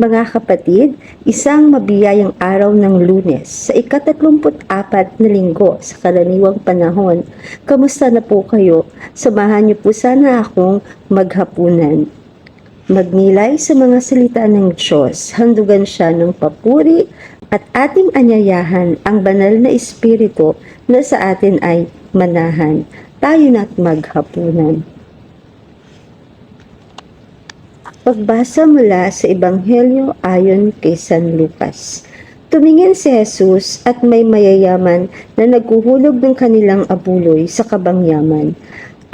Mga kapatid, isang mabiyayang araw ng lunes sa ikatatlumput-apat na linggo sa karaniwang panahon. Kamusta na po kayo? Samahan niyo po sana akong maghapunan. Magnilay sa mga salita ng Diyos, handugan siya ng papuri at ating anyayahan ang banal na espiritu na sa atin ay manahan. Tayo na't maghapunan. Pagbasa mula sa Ebanghelyo ayon kay San Lucas. Tumingin si Jesus at may mayayaman na naghuhulog ng kanilang abuloy sa kabangyaman.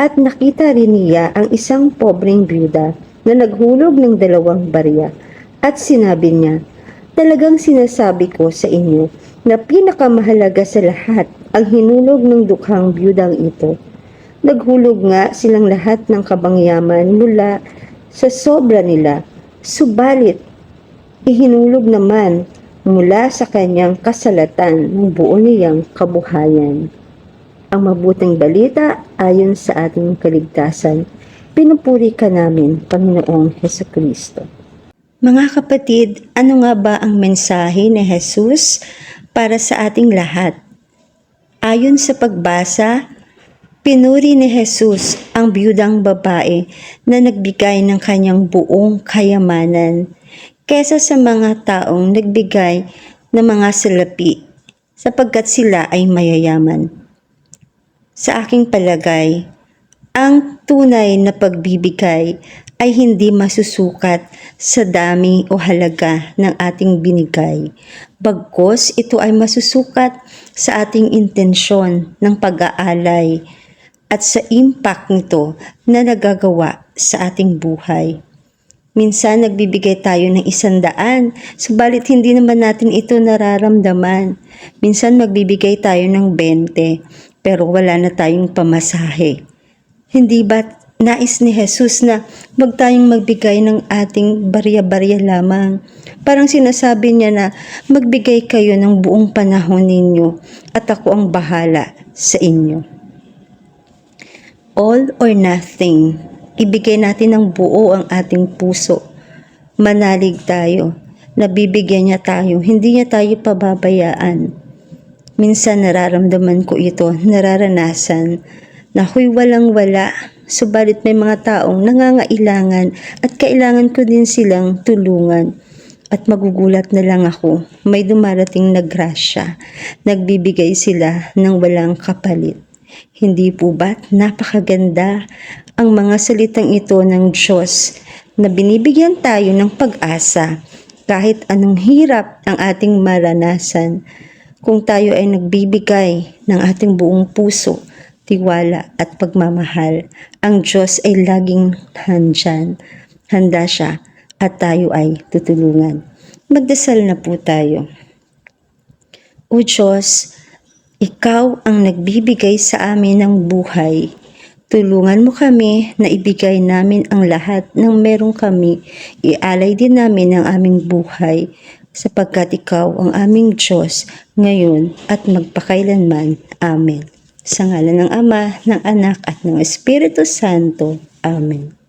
At nakita rin niya ang isang pobreng byuda na naghulog ng dalawang barya. At sinabi niya, Talagang sinasabi ko sa inyo na pinakamahalaga sa lahat ang hinulog ng dukhang byudang ito. Naghulog nga silang lahat ng kabangyaman mula sa sobra nila, subalit ihinulog naman mula sa kanyang kasalatan ng buo niyang kabuhayan. Ang mabuting balita ayon sa ating kaligtasan, pinupuri ka namin, Panginoong Heso Kristo. Mga kapatid, ano nga ba ang mensahe ni Jesus para sa ating lahat? Ayon sa pagbasa, Pinuri ni Jesus ang biyudang babae na nagbigay ng kanyang buong kayamanan kesa sa mga taong nagbigay ng mga salapi sapagkat sila ay mayayaman. Sa aking palagay, ang tunay na pagbibigay ay hindi masusukat sa dami o halaga ng ating binigay. Bagkos ito ay masusukat sa ating intensyon ng pag-aalay at sa impact nito na nagagawa sa ating buhay. Minsan nagbibigay tayo ng isandaan, subalit hindi naman natin ito nararamdaman. Minsan magbibigay tayo ng 20, pero wala na tayong pamasahe. Hindi ba nais ni Jesus na wag tayong magbigay ng ating barya-barya lamang? Parang sinasabi niya na magbigay kayo ng buong panahon ninyo at ako ang bahala sa inyo all or nothing. Ibigay natin ng buo ang ating puso. Manalig tayo. Nabibigyan niya tayo. Hindi niya tayo pababayaan. Minsan nararamdaman ko ito, nararanasan, na huy walang wala, subalit may mga taong nangangailangan at kailangan ko din silang tulungan. At magugulat na lang ako, may dumarating na grasya, nagbibigay sila ng walang kapalit. Hindi po ba't napakaganda ang mga salitang ito ng Diyos na binibigyan tayo ng pag-asa kahit anong hirap ang ating maranasan kung tayo ay nagbibigay ng ating buong puso, tiwala at pagmamahal. Ang Diyos ay laging handyan. Handa siya at tayo ay tutulungan. Magdasal na po tayo. O Diyos, ikaw ang nagbibigay sa amin ng buhay. Tulungan mo kami na ibigay namin ang lahat ng meron kami. Ialay din namin ang aming buhay sapagkat ikaw ang aming Diyos ngayon at magpakailanman. Amen. Sa ngalan ng Ama, ng Anak at ng Espiritu Santo. Amen.